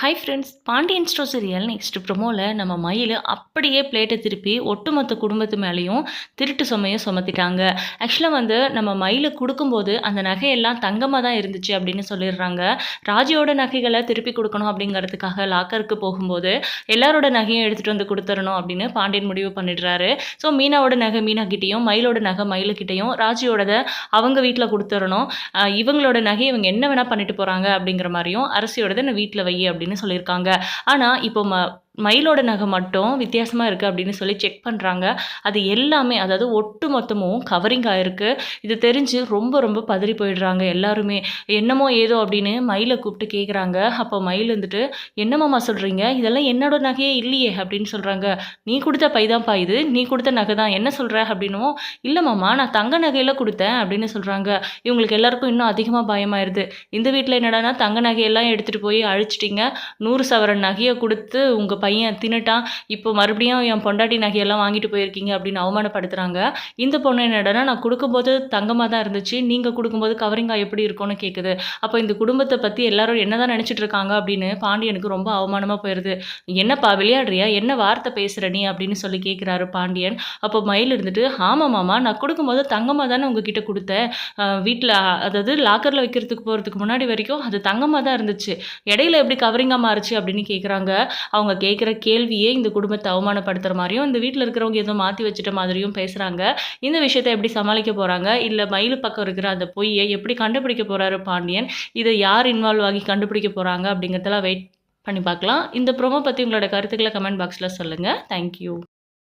Hi friends Pandian stores serial next ப்ரொமோவில் நம்ம மயில் அப்படியே பிளேட்டை திருப்பி ஒட்டுமொத்த குடும்பத்து மேலேயும் திருட்டு சுமையை சுமத்திட்டாங்க. ஆக்சுவலாக வந்து நம்ம மயிலை கொடுக்கும்போது அந்த நகையெல்லாம் தங்கமாக தான் இருந்துச்சு அப்படின்னு சொல்லிடுறாங்க. ராஜியோட நகைகளை திருப்பி கொடுக்கணும் அப்படிங்கிறதுக்காக லாக்கருக்கு போகும்போது எல்லாரோட நகையும் எடுத்துகிட்டு வந்து கொடுத்துடணும் அப்படின்னு பாண்டியன் முடிவு பண்ணிடுறாரு. ஸோ மீனாவோட நகை மீனாக்கிட்டேயும் மயிலோட நகை மயிலுக்கிட்டேயும் ராஜியோடதை அவங்க வீட்டில் கொடுத்துடணும். இவங்களோட நகையை இவங்க என்ன வேணால் பண்ணிட்டு போகிறாங்க அப்படிங்கிற மாதிரியும் அரசியோடதை நான் வீட்டில் வை அப்படின்னு சொல்லியிருக்காங்க. ஆனால் இப்போ ம மயிலோட நகை மட்டும் வித்தியாசமாக இருக்குது அப்படின்னு சொல்லி செக் பண்ணுறாங்க அது எல்லாமே அதாவது ஒட்டு மொத்தமும் கவரிங் ஆகிருக்கு இது தெரிஞ்சு ரொம்ப ரொம்ப பதறி போயிடுறாங்க எல்லாருமே. என்னமோ ஏதோ அப்படின்னு மயிலை கூப்பிட்டு கேட்குறாங்க அப்போ மயில் வந்துட்டு என்னமாம்மா சொல்கிறீங்க இதெல்லாம் என்னோட நகையே இல்லையே அப்படின்னு சொல்கிறாங்க நீ கொடுத்த பைதான்ப்பா இது. நீ கொடுத்த நகை தான். என்ன சொல்கிற அப்படின்னும். இல்லைம்மாம்மா நான் தங்க நகையில் கொடுத்தேன் அப்படின்னு சொல்கிறாங்க இவங்களுக்கு எல்லாருக்கும் இன்னும் அதிகமாக பயமாயிருது. இந்த வீட்டில் என்னடான்னா தங்க நகையெல்லாம் எடுத்துகிட்டு போய் அழிச்சிட்டிங்க. நூறு சவரன் நகையை கொடுத்து உங்கள் பையன் தின்னுட்டான் இப்போ மறுபடியும் என் பொண்டாட்டி நகையெல்லாம் வாங்கிட்டு போயிருக்கீங்க அப்படின்னு அவமானப்படுத்துகிறாங்க இந்த பொண்ணு என்னடான்னா நான் கொடுக்கும்போது தங்கமாக தான் இருந்துச்சு நீங்கள் கொடுக்கும்போது கவரிங்கா எப்படி இருக்கும்னு கேட்குது அப்போ இந்த குடும்பத்தை பற்றி எல்லாரும் என்ன தான் நினச்சிட்டு இருக்காங்க அப்படின்னு பாண்டியனுக்கு ரொம்ப அவமானமாக போயிடுது என்னப்பா விளையாடுறியா? என்ன வார்த்தை பேசுகிற நீ? அப்படின்னு சொல்லி கேட்குறாரு பாண்டியன். அப்போ மயில் இருந்துட்டு ஆமாம் மாமா நான் கொடுக்கும்போது தங்கமாக தானே உங்ககிட்ட கொடுத்தேன். வீட்டில் அதாவது லாக்கரில் வைக்கிறதுக்கு போகிறதுக்கு முன்னாடி வரைக்கும் அது தங்கமாக தான் இருந்துச்சு. இடையில எப்படி கவரிங்காக மாறுச்சு? அப்படின்னு கேட்குறாங்க அவங்க கே கேட்குற கேள்வியே இந்த குடும்பத்தை அவமானப்படுத்துகிற மாதிரியும் இந்த வீட்டில் இருக்கிறவங்க ஏதோ மாற்றி வச்சுட்ட மாதிரியும் பேசுகிறாங்க இந்த விஷயத்தை எப்படி சமாளிக்க போகிறாங்க இல்லை மயில் பக்கம் இருக்கிற அந்த பொய்யை எப்படி கண்டுபிடிக்க போகிறாரு பாண்டியன்? இதை யார் இன்வால்வ் ஆகி கண்டுபிடிக்க போகிறாங்க அப்படிங்கிறதெல்லாம் வெயிட் பண்ணி பார்க்கலாம். இந்த ப்ரோமோ பற்றி உங்களோட கருத்துக்களை கமெண்ட் பாக்ஸில் சொல்லுங்கள் தேங்க்யூ